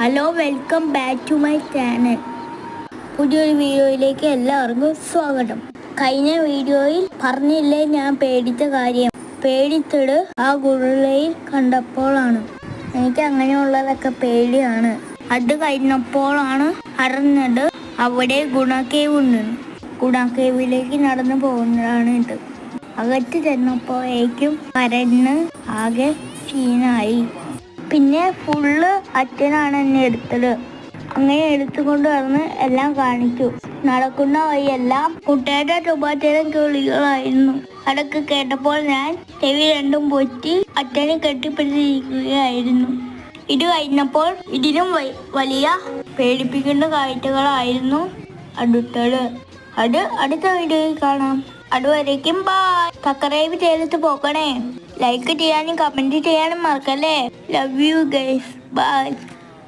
Hello welcome back to my channel പുതിയൊരു വീഡിയോയിലേക്ക് എല്ലാവർക്കും സ്വാഗതം. കഴിഞ്ഞ വീഡിയോയിൽ പറഞ്ഞില്ലേ ഞാൻ പേടിച്ച കാര്യം? പേടിച്ചത് ആ ഗുരുളയിൽ കണ്ടപ്പോഴാണ്. എനിക്ക് അങ്ങനെയുള്ളതൊക്കെ പേടിയാണ്. അത് കഴിഞ്ഞപ്പോഴാണ് അറിഞ്ഞത് അവിടെ ഗുണക്കേവ് ഉണ്ട്. ഗുണക്കേവിലേക്ക് നടന്നു പോകുന്നതാണ് ഇത്. അകത്ത് ചെന്നപ്പോഴേക്കും പരന്ന് ആകെ ക്ഷീണായി. പിന്നെ ഫുള്ള് അച്ഛനാണ് എന്നെ എടുത്തത്. അങ്ങനെ എടുത്തുകൊണ്ട് വന്ന് എല്ലാം കാണിച്ചു. നടക്കുന്ന വഴിയെല്ലാം കുട്ടിയുടെ ചുബാറ്റരം കിളികളായിരുന്നു. അതൊക്കെ കേട്ടപ്പോൾ ഞാൻ ചെവി രണ്ടും പൊറ്റി അച്ഛനെ കെട്ടിപ്പിടിച്ചിരിക്കുകയായിരുന്നു. ഇത് കഴിഞ്ഞപ്പോൾ ഇതിനും വലിയ പേടിപ്പിക്കേണ്ട കാഴ്ചകളായിരുന്നു അടുത്തത്. അത് അടുത്ത വീഡിയോയിൽ കാണാം. അതുവരേക്കും ബായ് സബ്സ്ക്രൈബ് ചെയ്തിട്ട് പോകണേ. ലൈക്ക് ചെയ്യാനും കമന്റ് ചെയ്യാനും മറക്കല്ലേ? Love you guys bye